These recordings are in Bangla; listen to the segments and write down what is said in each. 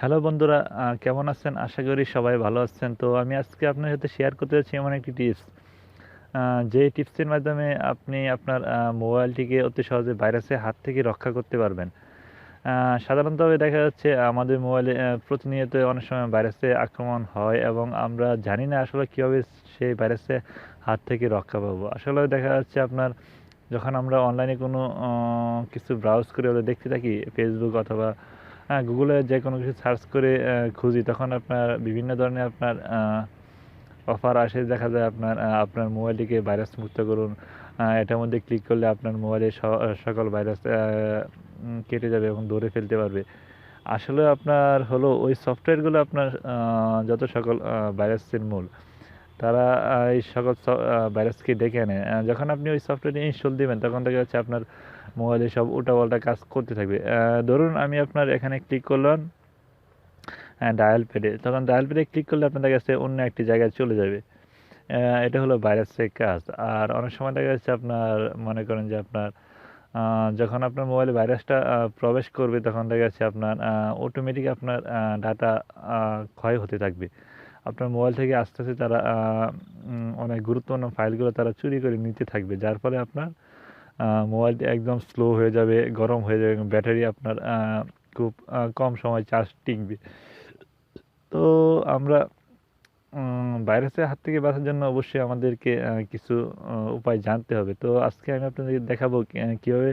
হ্যালো বন্ধুরা কেমন আছেন? আশা করি সবাই ভালো আছেন। তো আমি আজকে আপনার সাথে শেয়ার করতে যাচ্ছি এমন একটি টিপস যে টিপসের মাধ্যমে আপনি আপনার মোবাইলটিকে অতি সহজে ভাইরাসের হাত থেকে রক্ষা করতে পারবেন। সাধারণতভাবে দেখা যাচ্ছে আমাদের মোবাইলে প্রতিনিয়ত অনেক সময় ভাইরাসে আক্রমণ হয় এবং আমরা জানি না আসলে কীভাবে সেই ভাইরাসের হাত থেকে রক্ষা পাবো। আসলে দেখা যাচ্ছে আপনার যখন আমরা অনলাইনে কোনো কিছু ব্রাউজ করে দেখতে থাকি ফেসবুক অথবা গুগলে যে কোনো কিছু সার্চ করে খুঁজি, তখন আপনার বিভিন্ন ধরনের আপনার অফার আসে। দেখা যায় আপনার আপনার মোবাইলটিকে ভাইরাস মুক্ত করুন। এটার মধ্যে ক্লিক করলে আপনার মোবাইলে সকল ভাইরাস কেটে যাবে এবং ধরে ফেলতে পারবে। আসলে আপনার হলো ওই সফটওয়্যারগুলো আপনার যত সকল ভাইরাসের মূল, তারা এই সকল ভাইরাসকে ডেকে আনে যখন আপনি ওই সফটওয়্যারটি ইনস্টল দিবেন, তখন দেখা যাচ্ছে আপনার মোবাইলে সব উল্টাপাল্টা কাজ করতে থাকবে। ধরুন আমি আপনার এখানে ক্লিক করলাম ডায়াল প্যাডে তখন ডায়াল প্যাডে ক্লিক করলে আপনার দেখা যাচ্ছে অন্য একটি জায়গায় চলে যাবে। এটা হলো ভাইরাসের কাজ। আর অনেক সময় দেখা যাচ্ছে আপনার, মনে করেন যে আপনার যখন আপনার মোবাইলে ভাইরাসটা প্রবেশ করবে, তখন দেখা যাচ্ছে আপনার অটোমেটিক আপনার ডাটা ক্ষয় হতে থাকবে। আপনার মোবাইল থেকে আস্তে আস্তে তারা অনেক গুরুত্বপূর্ণ ফাইলগুলো তারা চুরি করে নিতে থাকবে। যার ফলে আপনার মোবাইলটি একদম স্লো হয়ে যাবে, গরম হয়ে যাবে ব্যাটারি আপনার খুব কম সময় চার্জ টিকবে। তো আমরা ভাইরাসের হাত থেকে বাঁচার জন্য অবশ্যই আমাদেরকে কিছু উপায় জানতে হবে। তো আজকে আমি আপনাদেরকে দেখাবো কীভাবে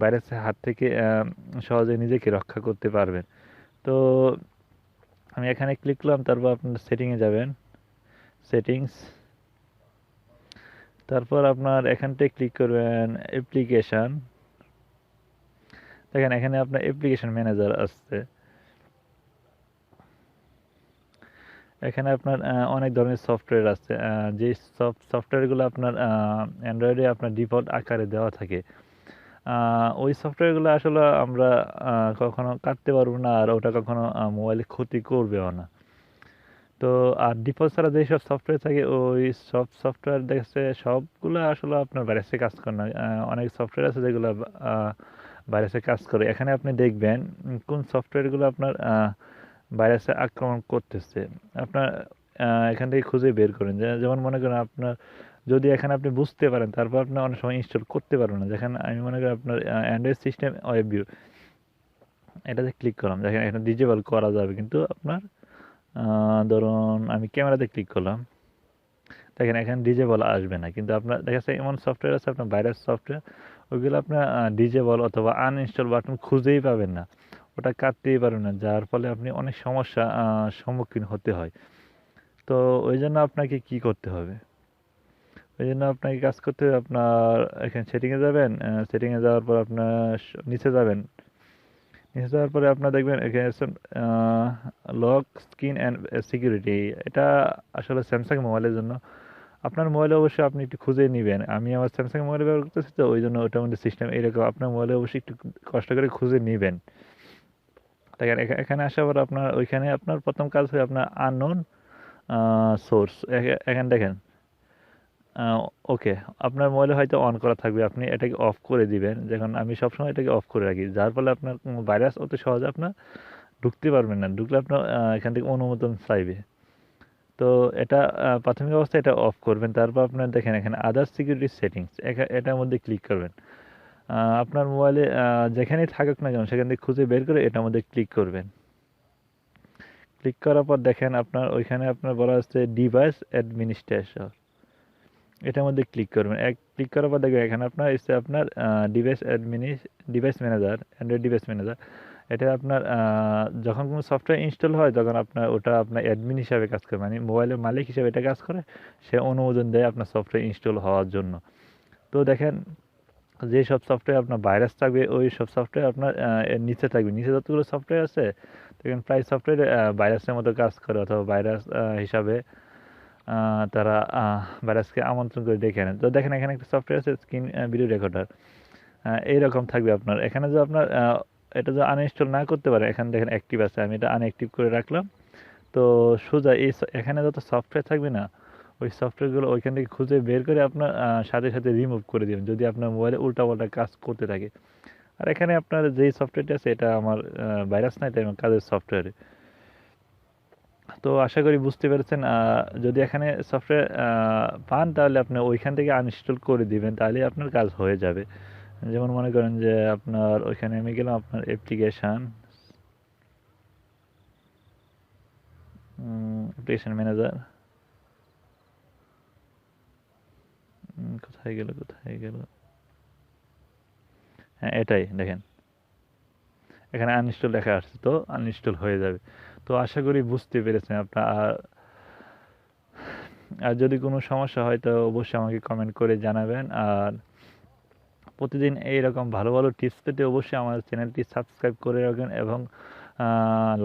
ভাইরাসের হাত থেকে সহজে নিজেকে রক্ষা করতে পারবেন। তো আমি এখানে ক্লিক করলাম, তারপর আপনার সেটিংয়ে যাবেন। সেটিংস তারপর আপনার এখানটায় ক্লিক করবেন অ্যাপ্লিকেশান দেখেন, এখানে আপনার অ্যাপ্লিকেশন ম্যানেজার আসছে। এখানে আপনার অনেক ধরনের সফটওয়্যার আছে। যে সব সফটওয়্যারগুলো আপনার অ্যান্ড্রয়েডে আপনার ডিফল্ট আকারে দেওয়া থাকে। ওই সফটওয়্যারগুলো আসলে আমরা কখনো কাটতে পারব না, আর ওটা কখনো মোবাইলে ক্ষতি করবেও না। তো, আর ডিফল্ট ছাড়া যেসব সফটওয়্যার থাকে, ওই সব সফটওয়্যার দেখছে সবগুলো আসলে আপনার ভাইরাসে কাজ করে না। অনেক সফটওয়্যার আছে যেগুলো ভাইরাসে কাজ করে। এখানে আপনি দেখবেন কোন সফটওয়্যারগুলো আপনার ভাইরাসে আক্রমণ করতেছে। আপনার এখান থেকে খুঁজে বের করেন। যেমন মনে করেন আপনার, যদি এখানে আপনি বুঝতে পারেন, তারপর আপনি অনেক সময় ইনস্টল করতে পারবেন না। যেখানে আমি মনে করি আপনার অ্যান্ড্রয়েড সিস্টেম ওয়েব ভিউ এটাতে ক্লিক করলাম। দেখেন এখানে ডিজেবল করা যাবে। কিন্তু আপনার ধরুন আমি ক্যামেরাতে ক্লিক করলাম। দেখেন এখানে ডিজেবল আসবে না, কিন্তু আপনার দেখা যাচ্ছে এমন সফটওয়্যার আছে, আপনার ভাইরাস সফটওয়্যার ওইগুলো আপনার ডিজেবল অথবা আনইনস্টল বাটন খুঁজেই পাবেন না। ওটা কাটতেই পারবেন না, যার ফলে আপনি অনেক সমস্যা সম্মুখীন হতে হয়। তো ওই জন্য আপনাকে কি করতে হবে? ওই জন্য আপনাকে কাজ করতে হবে, আপনার এখানে সেটিংয়ে যাবেন সেটিংয়ে যাওয়ার পর আপনার নিচে যাবেন। নিচে যাওয়ার পরে আপনার দেখবেন লক স্ক্রিন অ্যান্ড সিকিউরিটি এটা আসলে স্যামসাং মোবাইলের জন্য। আপনার মোবাইলে অবশ্যই আপনি একটু খুঁজে নেবেন। আমি আমার স্যামসাং মোবাইলে ব্যবহার করতেছি তো, ওই জন্য ওটার মধ্যে সিস্টেম এইরকম আপনার মোবাইলে অবশ্যই একটু কষ্ট করে খুঁজে নেবেন। দেখেন এখানে আসার পর আপনার, ওইখানে আপনার প্রথম কাজ হয় আপনার আননোন সোর্স এখানে দেখেন ওকে আপনার মোবাইলে হয়তো অন করা থাকবে। আপনি এটাকে অফ করে দিবেন। যখন আমি সবসময় এটাকে অফ করে রাখি। যার ফলে আপনার ভাইরাস অত সহজে আপনার ঢুকতে পারবেন না। ঢুকলে আপনার এখান থেকে অনুমোদন চাইবে। তো এটা প্রাথমিক অবস্থায় এটা অফ করবেন। তারপর আপনার দেখেন, এখানে আদার সিকিউরিটি সেটিংস এটার মধ্যে ক্লিক করবেন। আপনার মোবাইলে যেখানেই থাকুক না কেন, সেখান থেকে খুঁজে বের করে এটার মধ্যে ক্লিক করবেন। ক্লিক করার পর দেখেন, আপনার ওইখানে আপনার বলা হচ্ছে ডিভাইস অ্যাডমিনিস্ট্রেশন এটার মধ্যে ক্লিক করবেন। এক ক্লিক করার পর দেখবেন এখানে আপনার এসে আপনার device admin device manager Android device manager এটা আপনার যখন কোনো সফটওয়্যার ইনস্টল হয়, তখন আপনার ওটা আপনার অ্যাডমিন হিসাবে কাজ করে মানে মোবাইলের মালিক হিসাবে এটা কাজ করে, সে অনুমোদন দেয় আপনার সফটওয়্যার ইনস্টল হওয়ার জন্য। তো দেখেন, যে সব সফটওয়্যার আপনার ভাইরাস থাকবে, ওই সব সফটওয়্যার আপনার নিচে থাকবে। নিচে যতগুলো সফটওয়্যার আছে, দেখেন প্রায় সফটওয়্যার ভাইরাসের মতো কাজ করে, অথবা ভাইরাস হিসাবে তারা ভাইরাসকে আমন্ত্রণ করে ডেকে আনে তো দেখেন, এখানে একটা সফটওয়্যার আছে স্ক্রিন ভিডিও রেকর্ডার এইরকম থাকবে আপনার। এখানে যে আপনার এটা যে আনইনস্টল না করতে পারে, এখানে দেখেন অ্যাক্টিভ আছে, আমি এটা আনঅ্যাক্টিভ করে রাখলাম। তো সোজা এই এখানে যত সফটওয়্যার থাকবে না, ওই সফটওয়্যারগুলো ওইখান থেকে খুঁজে বের করে আপনার সাথে সাথে রিমুভ করে দিবেন, যদি আপনার মোবাইলে উল্টাপাল্টা কাজ করতে থাকে। আর এখানে আপনার যেই সফটওয়্যারটি আছে, এটা আমার ভাইরাস না, এটা আমার কাজের সফটওয়্যারে তো আশা করি বুঝতে পেরেছেন যদি এখানে সফটওয়্যার পান তাহলে আপনি ওইখান থেকে আনইনস্টল করে দিবেন তাহলে আপনার কাজ হয়ে যাবে। যেমন মনে করেন যে আপনার ওইখানে আমি গেলাম আপনার অ্যাপ্লিকেশান অ্যাপ্লিকেশন ম্যানেজার কোথায় গেল কোথায় গেল? হ্যাঁ এটাই, দেখেন। এখানে আনইনস্টল লেখা আসছে তো আনইনস্টল হয়ে যাবে। তো আশা করি বুঝতে পেরেছেন আপনার। আর যদি কোনো সমস্যা হয়, তো অবশ্যই আমাকে কমেন্ট করে জানাবেন। আর প্রতিদিন এইরকম ভালো ভালো টিপস পেতে অবশ্যই আমার চ্যানেলটি সাবস্ক্রাইব করে রাখবেন এবং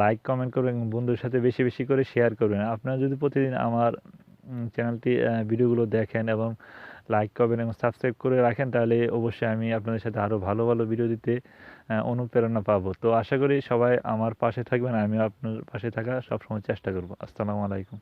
লাইক কমেন্ট করবেন এবং বন্ধুর সাথে বেশি বেশি করে শেয়ার করবেন। আপনারা যদি প্রতিদিন আমার চ্যানেলটি ভিডিওগুলো দেখেন এবং লাইক করবেন এবং সাবস্ক্রাইব করে রাখেন, তাহলে অবশ্যই আমি আপনাদের সাথে আরও ভালো ভালো ভিডিও দিতে অনুপ্রেরণা পাব। তো আশা করি সবাই আমার পাশে থাকবেন আমি আপনার পাশে থাকা সবসময় চেষ্টা করব। আসসালামু আলাইকুম।